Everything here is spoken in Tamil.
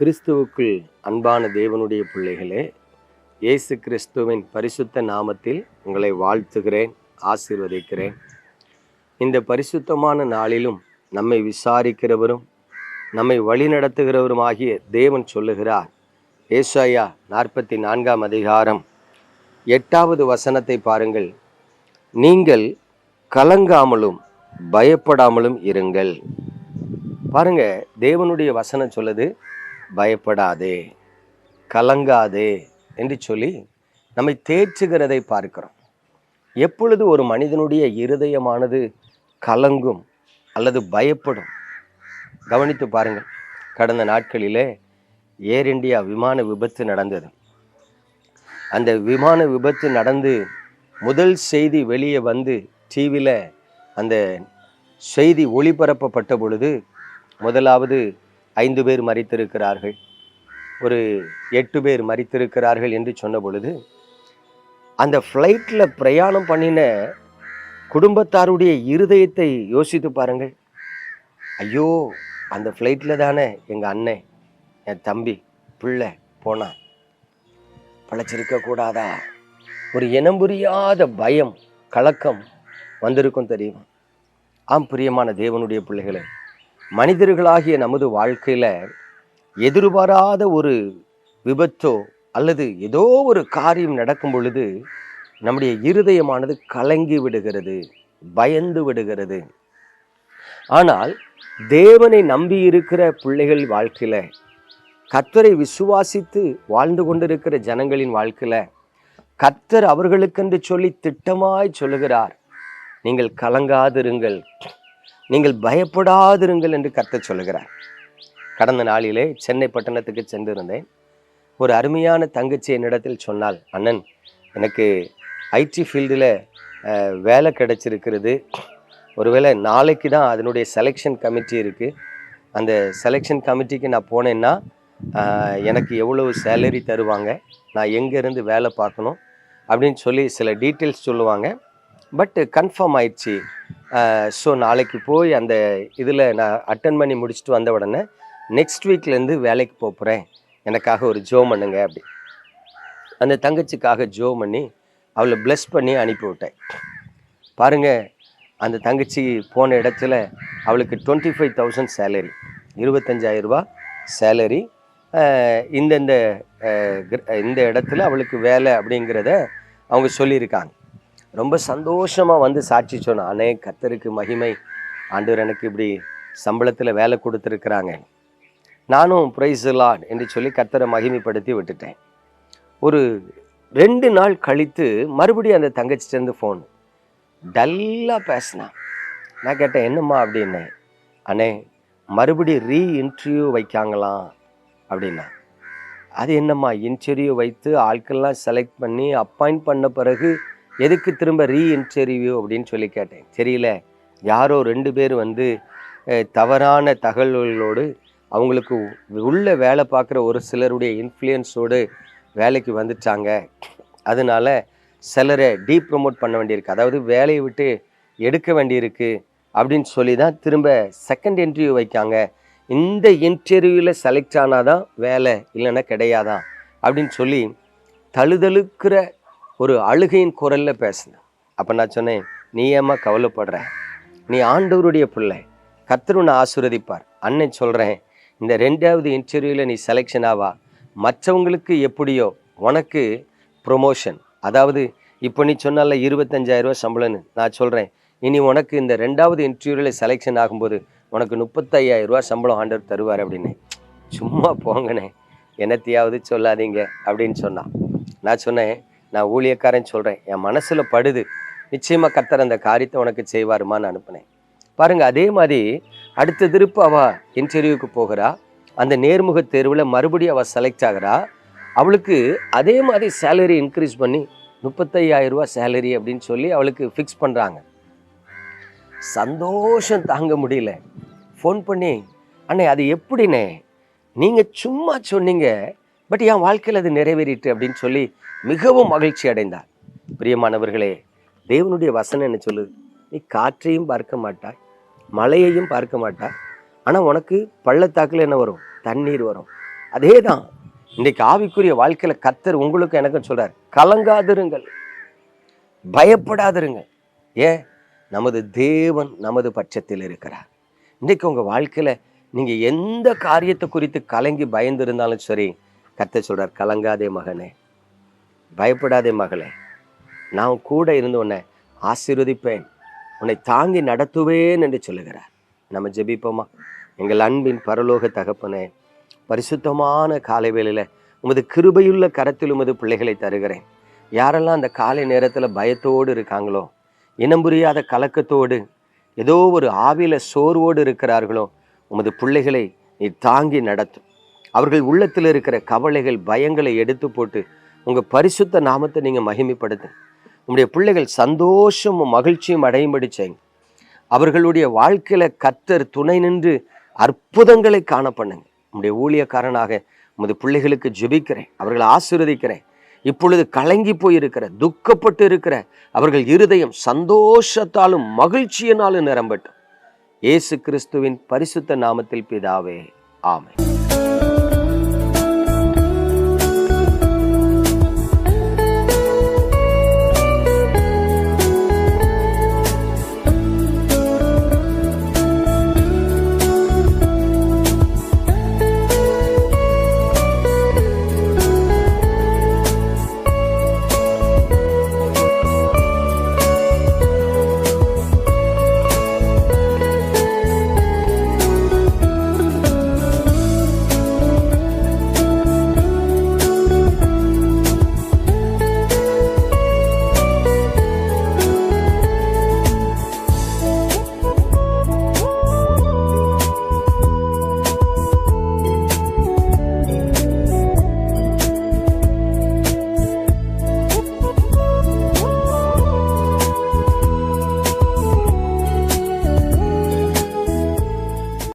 கிறிஸ்துவுக்குள் அன்பான தேவனுடைய பிள்ளைகளே இயேசு கிறிஸ்துவின் பரிசுத்த நாமத்தில் உங்களை வாழ்த்துகிறேன் ஆசீர்வதிக்கிறேன். இந்த பரிசுத்தமான நாளிலும் நம்மை விசாரிக்கிறவரும் நம்மை வழிநடத்துகிறவருமாகிய தேவன் சொல்லுகிறார். ஏசாயா நாற்பத்தி நான்காம் அதிகாரம் எட்டாவது வசனத்தை பாருங்கள். நீங்கள் கலங்காமலும் பயப்படாமலும் இருங்கள். பாருங்க தேவனுடைய வசனம் சொல்லுது பயப்படாதே கலங்காதே என்று சொல்லி நம்மை தேற்றுகிறதை பார்க்கிறோம். எப்பொழுது ஒரு மனிதனுடைய இருதயமானது கலங்கும் அல்லது பயப்படும்? கவனித்து பாருங்கள். கடந்த நாட்களிலே ஏர் இண்டியா விமான விபத்து நடந்தது. அந்த விமான விபத்து நடந்து முதல் செய்தி வெளியே வந்து டிவியில் அந்த செய்தி ஒளிபரப்பப்பட்ட பொழுது முதலாவது ஐந்து பேர் மறித்திருக்கிறார்கள். ஒரு எட்டு பேர் மறித்திருக்கிறார்கள் என்று சொன்ன பொழுது அந்த ஃப்ளைட்டில் பிரயாணம் பண்ணின குடும்பத்தாருடைய இருதயத்தை யோசித்து பாருங்கள். ஐயோ அந்த ஃப்ளைட்டில் தானே எங்கள் அண்ணன் என் தம்பி பிள்ளை போனான் பழச்சிருக்க கூடாதா? ஒரு இனம் புரியாத பயம் கலக்கம் வந்திருக்கும் தெரியுமா? ஆம் பிரியமான தேவனுடைய பிள்ளைகளை மனிதர்களாகிய நமது வாழ்க்கையில் எதிர்பாராத ஒரு விபத்தோ அல்லது ஏதோ ஒரு காரியம் நடக்கும் பொழுது நம்முடைய இருதயமானது கலங்கி விடுகிறது பயந்து விடுகிறது. ஆனால் தேவனை நம்பி இருக்கிற பிள்ளைகள் வாழ்க்கையில் கத்தரை விசுவாசித்து வாழ்ந்து கொண்டிருக்கிற ஜனங்களின் வாழ்க்கையில் கத்தர் அவர்களுக்கென்று சொல்லி திட்டமாய் சொல்லுகிறார் நீங்கள் கலங்காதிருங்கள். நீங்கள் பயப்படாதிருங்கள் என்று கர்த்தர் சொல்லுகிறார். கடந்த நாளிலே சென்னை பட்டணத்துக்கு சென்றிருந்தேன். ஒரு அருமையான தங்கச்சி என்னிடத்தில் சொன்னால் அண்ணன் எனக்கு ஐடி ஃபீல்டில் வேலை கிடைச்சிருக்கிறது. ஒருவேளை நாளைக்கு தான் அதனுடைய செலெக்ஷன் கமிட்டி இருக்குது அந்த செலெக்ஷன் கமிட்டிக்கு நான் போனேன்னா எனக்கு எவ்வளவு சேலரி தருவாங்க? நான் எங்கேருந்து வேலை பார்க்கணும்? அப்படின்னு சொல்லி சில டீட்டெயில்ஸ் சொல்லுவாங்க. பட் கன்ஃபார்ம் ஆயிடுச்சு. ஸோ நாளைக்கு போய் அந்த இதில் நான் அட்டன் பண்ணி முடிச்சுட்டு வந்த உடனே நெக்ஸ்ட் வீக்லேருந்து வேலைக்கு போக போகிறேன் எனக்காக ஒரு ஜோ பண்ணுங்க அப்படி. அந்த தங்கச்சிக்காக ஜோ பண்ணி அவளை ப்ளஸ் பண்ணி அனுப்பி விட்டேன். பாருங்கள் அந்த தங்கச்சி போன இடத்துல அவளுக்கு டுவெண்ட்டி ஃபைவ் தௌசண்ட் சேலரி இருபத்தஞ்சாயிரரூபா சேலரி இந்தந்த இந்த இடத்துல அவளுக்கு வேலை அப்படிங்கிறத அவங்க சொல்லியிருக்காங்க. ரொம்ப சந்தோஷமாக வந்து சாட்சி சொன்னேன். அண்ணே கத்தருக்கு மகிமை. ஆண்டவர் எனக்கு இப்படி சம்பளத்தில் வேலை கொடுத்துருக்குறாங்க. நானும் பிரைஸ் என்று சொல்லி கத்தரை மகிமைப்படுத்தி விட்டுட்டேன். ஒரு ரெண்டு நாள் கழித்து மறுபடியும் அந்த தங்கச்சிட்டேருந்து ஃபோன் டல்லாக பேசினான் நான் கேட்டேன் என்னம்மா அப்படின்னு? அண்ணே மறுபடியும் ரீ இன்டர்வியூ வைக்காங்களாம் அப்படின்னா. அது என்னம்மா இன்டர்வியூ வைத்து ஆட்கள்லாம் செலக்ட் பண்ணி அப்பாயிண்ட் பண்ண பிறகு எதுக்கு திரும்ப ரீ இன்டர்வியூ அப்படின்னு சொல்லி கேட்டேன். தெரியல. யாரோ ரெண்டு பேர் வந்து தவறான தகவல்களோடு அவங்களுக்கு உள்ள வேலை பார்க்குற ஒரு சிலருடைய இன்ஃப்ளூயன்ஸோடு வேலைக்கு வந்துட்டாங்க. அதனால சிலரை டீ ப்ரொமோட் பண்ண வேண்டியிருக்கு. அதாவது வேலையை விட்டு எடுக்க வேண்டியிருக்கு அப்படின்னு சொல்லி தான் திரும்ப செகண்ட் இன்டர்வியூ வைக்காங்க. இந்த இன்டர்வியூவில் செலக்ட் ஆனாதான் வேலை இல்லைன்னா கிடையாதான் அப்படின்னு சொல்லி தழுதழுக்கிற ஒரு அழுகையின் குரலில் பேசினேன் அப்போ நான் சொன்னேன் நீ ஏம்மா கவலைப்படுற? நீ ஆண்டவருடைய பிள்ளை. கர்த்தர் உன்னை ஆசீர்வதிப்பார். அண்ணன் சொல்கிறேன் இந்த ரெண்டாவது இன்டர்வியூவில் நீ செலெக்ஷன் ஆவா? மற்றவங்களுக்கு எப்படியோ உனக்கு ப்ரொமோஷன் அதாவது இப்போ நீ சொன்னால இருபத்தஞ்சாயிரரூவா சம்பளம்னு நான் சொல்கிறேன் இனி உனக்கு இந்த ரெண்டாவது இன்டர்வியூவில் செலெக்ஷன் ஆகும்போது உனக்கு முப்பத்தையாயிரரூவா சம்பளம் ஆண்டவர் தருவார் அப்படின்னு. சும்மா போங்கண்ணே என்னத்தையாவது சொல்லாதீங்க அப்படின்னு சொன்னான். நான் சொன்னேன் நான் ஊழியக்காரன் சொல்கிறேன் என் மனசில் படுது. நிச்சயமாக கத்தர் அந்த காரியத்தை உனக்கு செய்வாருமான்னு அனுப்புனேன். பாருங்கள் அதே மாதிரி அடுத்த திருப்பு அவள் இன்டர்வியூக்கு போகிறா. அந்த நேர்முக தேர்வில் மறுபடியும் அவள் செலக்ட் ஆகிறா. அவளுக்கு அதே மாதிரி சேலரி இன்க்ரீஸ் பண்ணி முப்பத்தையாயிரம் ரூபா சேலரி அப்படின்னு சொல்லி அவளுக்கு ஃபிக்ஸ் பண்ணுறாங்க சந்தோஷம் தாங்க முடியல. ஃபோன் பண்ணி அண்ணே அது எப்படிண்ணே? நீங்கள் சும்மா சொன்னீங்க பட் என் வாழ்க்கையில் அது நிறைவேறிட்டு அப்படின்னு சொல்லி மிகவும் மகிழ்ச்சி அடைந்தார். பிரியமானவர்களே தேவனுடைய வசனம் என்ன சொல்லுது? நீ காற்றையும் பார்க்க மாட்டாய் மழையையும் பார்க்க மாட்டாய் ஆனால் உனக்கு பள்ளத்தாக்கில் என்ன வரும்? தண்ணீர் வரும். அதே தான் இன்னைக்கு ஆவிக்குரிய வாழ்க்கையில கத்தர் உங்களுக்கு எனக்கும் சொல்றார் கலங்காதிருங்கள் பயப்படாதிருங்கள். ஏன்? நமது தேவன் நமது பட்சத்தில் இருக்கிறார். இன்றைக்கு உங்க வாழ்க்கையில நீங்கள் எந்த காரியத்தை குறித்து கலங்கி பயந்துருந்தாலும் சரி கத்த சொல்கிறார் கலங்காதே மகனே பயப்படாதே மகளே. நான் கூட இருந்து உன்னை ஆசீர்வதிப்பேன். உன்னை தாங்கி நடத்துவேன் என்று சொல்லுகிறார். நம்ம ஜெபிப்போமா? எங்கள் அன்பின் பரலோக தகப்பனே பரிசுத்தமான காலை வேளையில் உமது கிருபையுள்ள கரத்தில் உமது பிள்ளைகளை தருகிறேன். யாரெல்லாம் அந்த காலை நேரத்தில் பயத்தோடு இருக்காங்களோ இனம் புரியாத கலக்கத்தோடு ஏதோ ஒரு ஆவில சோர்வோடு இருக்கிறார்களோ உமது பிள்ளைகளை நீ தாங்கி நடத்தும் அவர்கள் உள்ளத்தில் இருக்கிற கவலைகள் பயங்களை எடுத்து போட்டு உங்க பரிசுத்த நாமத்தை நீங்கள் மகிமைப்படுத்து. உங்களுடைய பிள்ளைகள் சந்தோஷமும் மகிழ்ச்சியும் அடையும்படி செய்யுங்க அவர்களுடைய வாழ்க்கையில கத்தர் துணை நின்று அற்புதங்களை காண பண்ணுங்க. உங்களுடைய ஊழியக்காரனாக உமது பிள்ளைகளுக்கு ஜெபிக்கிறேன். அவர்களை ஆசீர்வதிக்கிறேன். இப்பொழுது கலங்கி போயிருக்கிற துக்கப்பட்டு இருக்கிற அவர்கள் இருதயம் சந்தோஷத்தாலும் மகிழ்ச்சியினாலும் நிரம்பட்டும். இயேசு கிறிஸ்துவின் பரிசுத்த நாமத்தில் பிதாவே. ஆமை